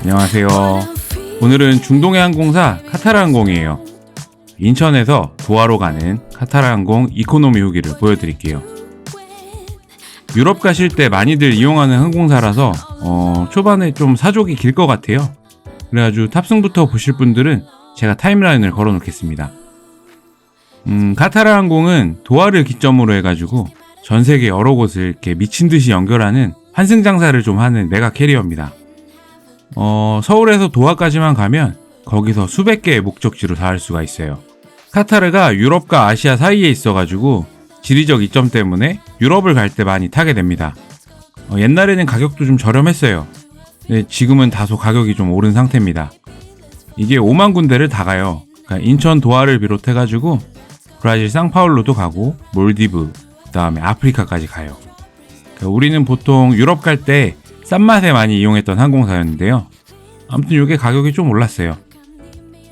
안녕하세요. 오늘은 중동의 항공사 카타르 항공이에요. 인천에서 도하로 가는 카타르 항공 이코노미 후기를 보여드릴게요. 유럽 가실 때 많이들 이용하는 항공사라서 어, 초반에 좀 사족이 길 것 같아요. 그래가지고 탑승부터 보실 분들은 제가 타임라인을 걸어 놓겠습니다. 음, 카타르 항공은 도하를 기점으로 해가지고 전 세계 여러 곳을 이렇게 미친 듯이 연결하는 환승 장사를 좀 하는 메가 캐리어입니다. 어, 서울에서 도하까지만 가면 거기서 수백 개의 목적지로 닿을 수가 있어요. 카타르가 유럽과 아시아 사이에 있어가지고 지리적 이점 때문에 유럽을 갈 때 많이 타게 됩니다. 어, 옛날에는 가격도 좀 저렴했어요. 지금은 다소 가격이 좀 오른 상태입니다. 이게 5만 군데를 다 가요. 그러니까 인천 도하를 비롯해가지고 브라질 상파울로도 가고 몰디브, 그 다음에 아프리카까지 가요. 우리는 보통 유럽 갈 때 싼 맛에 많이 이용했던 항공사였는데요. 아무튼 이게 가격이 좀 올랐어요.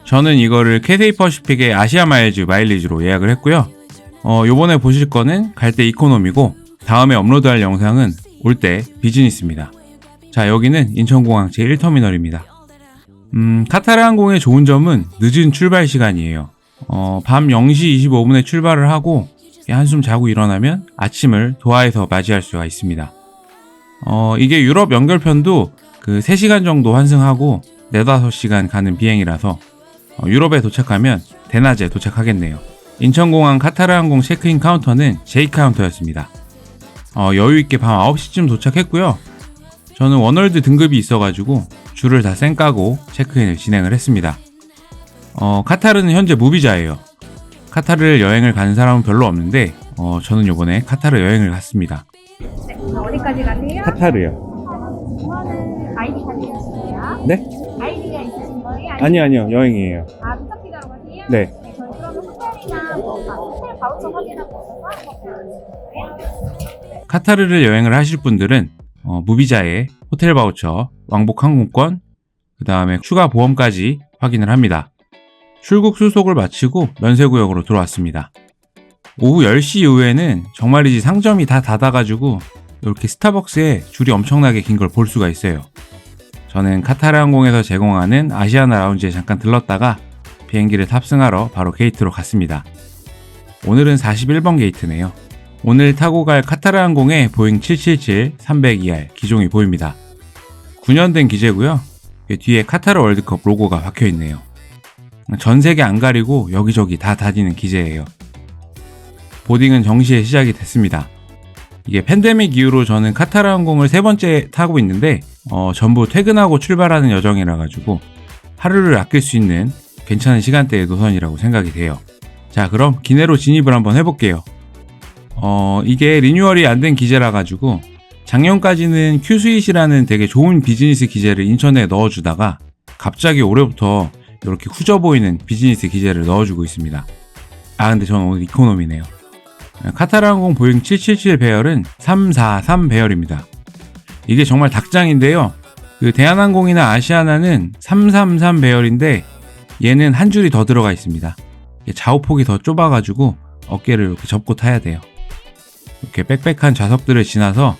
저는 이거를 캐세이 퍼시픽의 아시아 마일즈 마일리지로 예약을 했고요. 어, 요번에 보실 거는 갈 때 이코노미고 다음에 업로드할 영상은 올 때 비즈니스입니다. 자, 여기는 인천공항 제1터미널입니다. 음, 카타르 항공의 좋은 점은 늦은 출발 시간이에요. 어, 밤 0시 25분에 출발을 하고 한숨 자고 일어나면 아침을 도하에서 맞이할 수가 있습니다. 어, 이게 유럽 연결편도 그 3시간 정도 환승하고 4, 5시간 가는 비행이라서 어, 유럽에 도착하면 대낮에 도착하겠네요. 인천공항 카타르 항공 체크인 카운터는 J 카운터였습니다. 어, 여유있게 밤 9시쯤 도착했고요. 저는 원월드 등급이 있어가지고 줄을 다 쌩 까고 체크인을 진행을 했습니다. 어, 카타르는 현재 무비자예요. 카타르를 여행을 가는 사람은 별로 없는데 어, 저는 요번에 카타르 여행을 갔습니다. 어디까지 가세요? 카타르요. 아이디 가지셨어요? 네? 아이디가 있으신 거예요? 아니요, 아니요. 여행이에요. 아, 기다려 가세요? 네. 저희 그러면 호텔이나 뭐 바- 호텔 바우처 확인하고 오셔서 거예요? 카타르를 여행을 하실 분들은 어, 무비자에 호텔 바우처, 왕복 항공권, 그 다음에 추가 보험까지 확인을 합니다. 출국 수속을 마치고 면세구역으로 들어왔습니다. 오후 10시 이후에는 정말이지 상점이 다 닫아가지고 이렇게 스타벅스에 줄이 엄청나게 긴 걸 볼 수가 있어요. 저는 카타르 항공에서 제공하는 아시아나 라운지에 잠깐 들렀다가 비행기를 탑승하러 바로 게이트로 갔습니다. 오늘은 41번 게이트네요. 오늘 타고 갈 카타르 항공의 보잉 777 302R 기종이 보입니다. 9년 된 기재고요. 뒤에 카타르 월드컵 로고가 박혀 있네요. 전 세계 안 가리고 여기저기 다 다니는 기재예요. 보딩은 정시에 시작이 됐습니다. 이게 팬데믹 이후로 저는 카타르 항공을 세 번째 타고 있는데 어, 전부 퇴근하고 출발하는 여정이라 가지고 하루를 아낄 수 있는 괜찮은 시간대의 노선이라고 생각이 돼요. 자, 그럼 기내로 진입을 한번 해볼게요. 어, 이게 리뉴얼이 안 된 기재라 가지고 작년까지는 큐스윗이라는 되게 좋은 비즈니스 기재를 인천에 넣어주다가 갑자기 올해부터 이렇게 후져 보이는 비즈니스 기재를 넣어주고 있습니다. 아 근데 저는 오늘 이코노미네요. 카타르 항공 보잉 777 배열은 343 배열입니다. 이게 정말 닭장인데요. 그 대한항공이나 아시아나는 333 배열인데 얘는 한 줄이 더 들어가 있습니다. 좌우폭이 더 좁아가지고 어깨를 이렇게 접고 타야 돼요. 이렇게 빽빽한 좌석들을 지나서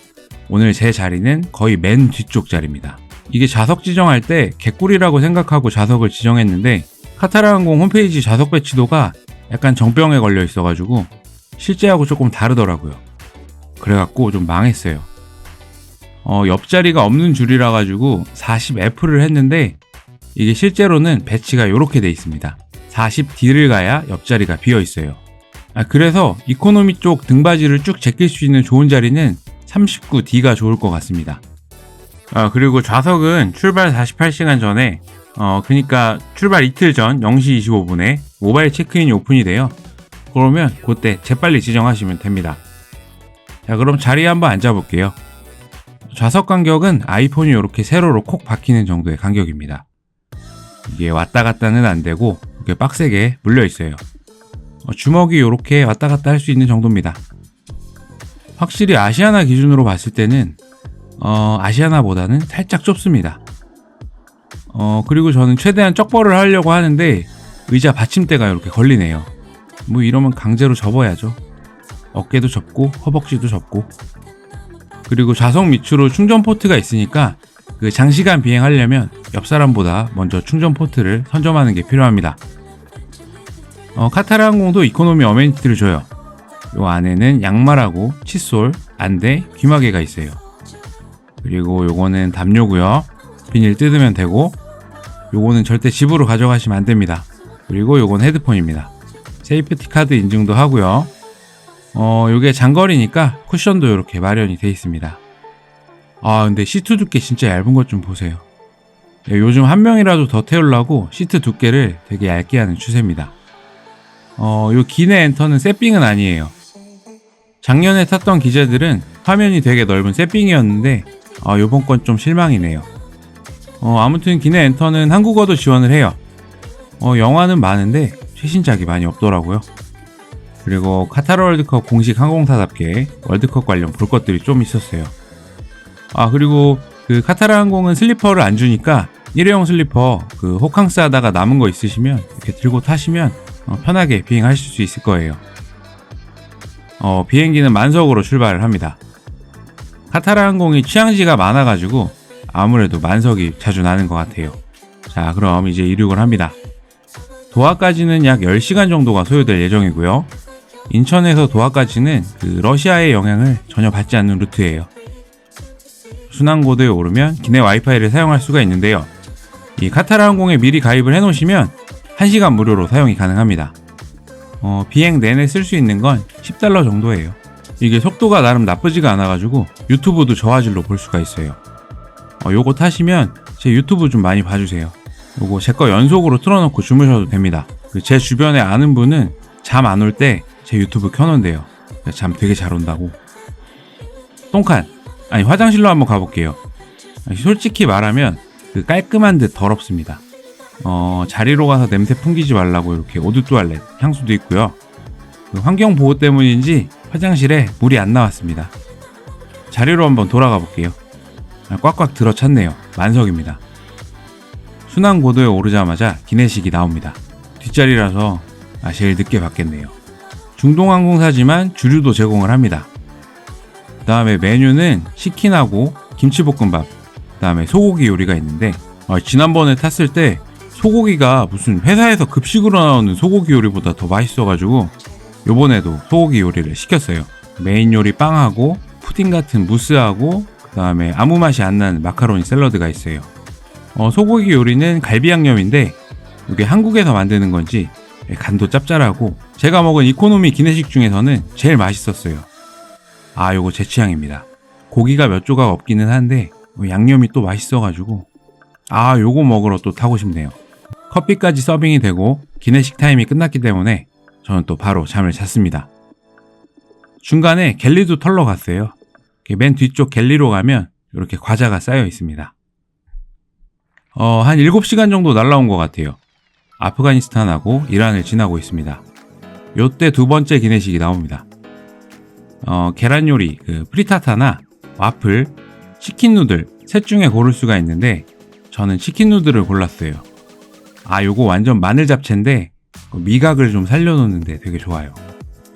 오늘 제 자리는 거의 맨 뒤쪽 자리입니다. 이게 좌석 지정할 때 개꿀이라고 생각하고 좌석을 지정했는데 카타르 항공 홈페이지 좌석 배치도가 약간 정병에 걸려 있어가지고 실제하고 조금 다르더라고요. 그래갖고 좀 망했어요. 어, 옆자리가 없는 줄이라 가지고 40F를 했는데 이게 실제로는 배치가 이렇게 돼 있습니다. 40D를 가야 옆자리가 비어 있어요. 아, 그래서 이코노미 쪽 등받이를 쭉 제낄 수 있는 좋은 자리는 39D가 좋을 것 같습니다. 아, 그리고 좌석은 출발 48시간 전에, 어, 그니까 출발 이틀 전 0시 25분에 모바일 체크인이 오픈이 돼요. 그러면 그때 재빨리 지정하시면 됩니다. 자, 그럼 자리에 한번 앉아볼게요. 좌석 간격은 아이폰이 이렇게 세로로 콕 박히는 정도의 간격입니다. 이게 왔다 갔다는 안 되고 이렇게 빡세게 물려 있어요. 어, 주먹이 이렇게 왔다 갔다 할 수 있는 정도입니다. 확실히 아시아나 기준으로 봤을 때는 어, 아시아나보다는 살짝 좁습니다. 어, 그리고 저는 최대한 쩍벌을 하려고 하는데 의자 받침대가 이렇게 걸리네요. 뭐 이러면 강제로 접어야죠. 어깨도 접고 허벅지도 접고. 그리고 좌석 밑으로 충전 포트가 있으니까 그 장시간 비행하려면 옆 사람보다 먼저 충전 포트를 선점하는 게 필요합니다. 어, 카타르 항공도 이코노미 어메니티를 줘요. 요 안에는 양말하고 칫솔, 안대, 귀마개가 있어요. 그리고 요거는 담요고요. 비닐 뜯으면 되고 요거는 절대 집으로 가져가시면 안 됩니다. 그리고 요건 헤드폰입니다. 세이프티 카드 인증도 하고요. 어, 요게 장거리니까 쿠션도 이렇게 마련이 돼 있습니다. 아, 근데 시트 두께 진짜 얇은 것 좀 보세요. 예, 요즘 한 명이라도 더 태우려고 시트 두께를 되게 얇게 하는 추세입니다. 어, 요 기내 엔터는 세핑은 아니에요. 작년에 탔던 기제들은 화면이 되게 넓은 세핑이었는데, 어, 요번 건 좀 실망이네요. 어, 아무튼 기내 엔터는 한국어도 지원을 해요. 어, 영화는 많은데 최신작이 많이 없더라고요. 그리고 카타르 월드컵 공식 항공사답게 월드컵 관련 볼 것들이 좀 있었어요. 아, 그리고 그 카타르 항공은 슬리퍼를 안 주니까 일회용 슬리퍼 그 호캉스 하다가 남은 거 있으시면 이렇게 들고 타시면 어, 편하게 비행하실 수 있을 거예요. 어, 비행기는 만석으로 출발을 합니다. 카타르 항공이 취향지가 많아가지고 아무래도 만석이 자주 나는 것 같아요. 자, 그럼 이제 이륙을 합니다. 도하까지는 약 10시간 정도가 소요될 예정이고요. 인천에서 도하까지는 그 러시아의 영향을 전혀 받지 않는 루트예요. 순항고도에 오르면 기내 와이파이를 사용할 수가 있는데요. 이 카타르 항공에 미리 가입을 해놓으시면 1시간 무료로 사용이 가능합니다. 어, 비행 내내 쓸 수 있는 건 10달러 정도예요. 이게 속도가 나름 나쁘지가 않아가지고 유튜브도 저화질로 볼 수가 있어요. 어, 요거 타시면 제 유튜브 좀 많이 봐주세요. 요거 제 거 연속으로 틀어놓고 주무셔도 됩니다. 그제 주변에 아는 분은 잠 안 올 때 제 유튜브 켜놓은대요. 잠 되게 잘 온다고. 똥칸. 아니 화장실로 한번 가볼게요. 솔직히 말하면 그 깔끔한 듯 더럽습니다. 어, 자리로 가서 냄새 풍기지 말라고 이렇게 오드 투알렛 향수도 있고요. 그 환경 보호 때문인지 화장실에 물이 안 나왔습니다. 자리로 한번 돌아가 볼게요. 아, 꽉꽉 들어찼네요. 만석입니다. 순환 고도에 오르자마자 기내식이 나옵니다. 뒷자리라서 아, 제일 늦게 받겠네요. 중동항공사지만 주류도 제공을 합니다. 그 다음에 메뉴는 치킨하고 김치볶음밥, 그 다음에 소고기 요리가 있는데 아, 지난번에 탔을 때 소고기가 무슨 회사에서 급식으로 나오는 소고기 요리보다 더 맛있어가지고 요번에도 소고기 요리를 시켰어요. 메인 요리 빵하고 푸딩 같은 무스하고 그 다음에 아무 맛이 안 나는 마카로니 샐러드가 있어요. 어, 소고기 요리는 갈비 양념인데 이게 한국에서 만드는 건지 간도 짭짤하고 제가 먹은 이코노미 기내식 중에서는 제일 맛있었어요. 아, 요거 제 취향입니다. 고기가 몇 조각 없기는 한데 양념이 또 맛있어가지고 아, 요거 먹으러 또 타고 싶네요. 커피까지 서빙이 되고 기내식 타임이 끝났기 때문에 저는 또 바로 잠을 잤습니다. 중간에 갤리도 털러 갔어요. 맨 뒤쪽 갤리로 가면 이렇게 과자가 쌓여 있습니다. 어, 한 7시간 정도 날라온 것 같아요. 아프가니스탄하고 이란을 지나고 있습니다. 요때 두 번째 기내식이 나옵니다. 어, 계란 요리, 그 프리타타나 와플, 치킨 누들 셋 중에 고를 수가 있는데 저는 치킨 누들을 골랐어요. 아, 요거 완전 마늘 잡채인데 그 미각을 좀 살려놓는데 되게 좋아요.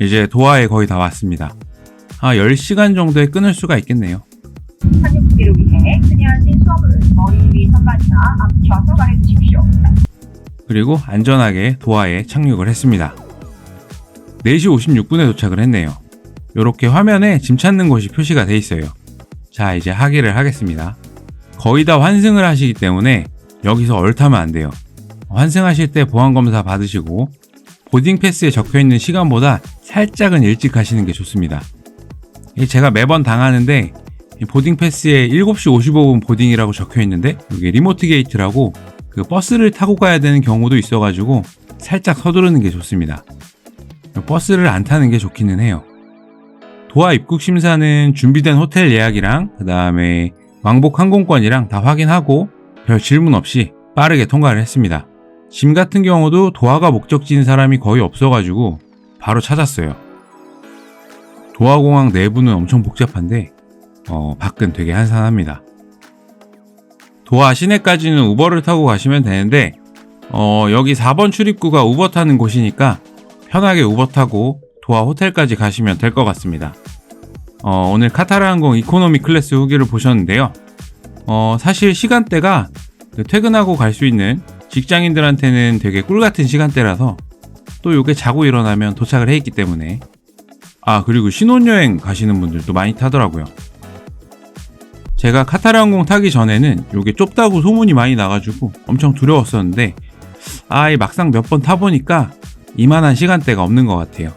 이제 도하에 거의 다 왔습니다. 아, 10시간 정도에 끊을 수가 있겠네요. 착륙기를 위해 스내하신 수업을 머리 위 선반이나 앞 좌석아래 두십시오. 그리고 안전하게 도하에 착륙을 했습니다. 4시 56분에 도착을 했네요. 이렇게 화면에 짐 찾는 곳이 표시가 돼 있어요. 자, 이제 하기를 하겠습니다. 거의 다 환승을 하시기 때문에 여기서 얼타면 안 돼요. 환승하실 때 보안검사 받으시고 보딩 패스에 적혀 있는 시간보다 살짝은 일찍 가시는 게 좋습니다. 제가 매번 당하는데 이 보딩 패스에 7시 55분 보딩이라고 적혀 있는데 이게 리모트 게이트라고 그 버스를 타고 가야 되는 경우도 있어가지고 살짝 서두르는 게 좋습니다. 버스를 안 타는 게 좋기는 해요. 도하 입국 심사는 준비된 호텔 예약이랑 그 다음에 왕복 항공권이랑 다 확인하고 별 질문 없이 빠르게 통과를 했습니다. 짐 같은 경우도 도하가 목적지인 사람이 거의 없어가지고 바로 찾았어요. 도하공항 내부는 엄청 복잡한데 어, 밖은 되게 한산합니다. 도하 시내까지는 우버를 타고 가시면 되는데 어, 여기 4번 출입구가 우버 타는 곳이니까 편하게 우버 타고 도하 호텔까지 가시면 될 것 같습니다. 어, 오늘 카타르 항공 이코노미 클래스 후기를 보셨는데요. 어, 사실 시간대가 그 퇴근하고 갈 수 있는 직장인들한테는 되게 꿀 같은 시간대라서 또 요게 자고 일어나면 도착을 해 있기 때문에 아 그리고 신혼여행 가시는 분들도 많이 타더라고요. 제가 카타르 항공 타기 전에는 요게 좁다고 소문이 많이 나가지고 엄청 두려웠었는데 아이 막상 몇 번 타보니까 이만한 시간대가 없는 것 같아요.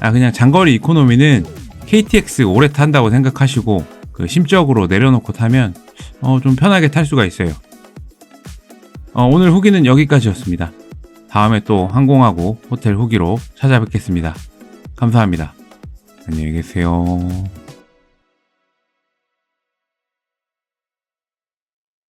아 그냥 장거리 이코노미는 KTX 오래 탄다고 생각하시고 그 심적으로 내려놓고 타면 어, 좀 편하게 탈 수가 있어요. 어, 오늘 후기는 여기까지였습니다. 다음에 또 항공하고 호텔 후기로 찾아뵙겠습니다. 감사합니다. 안녕히 계세요.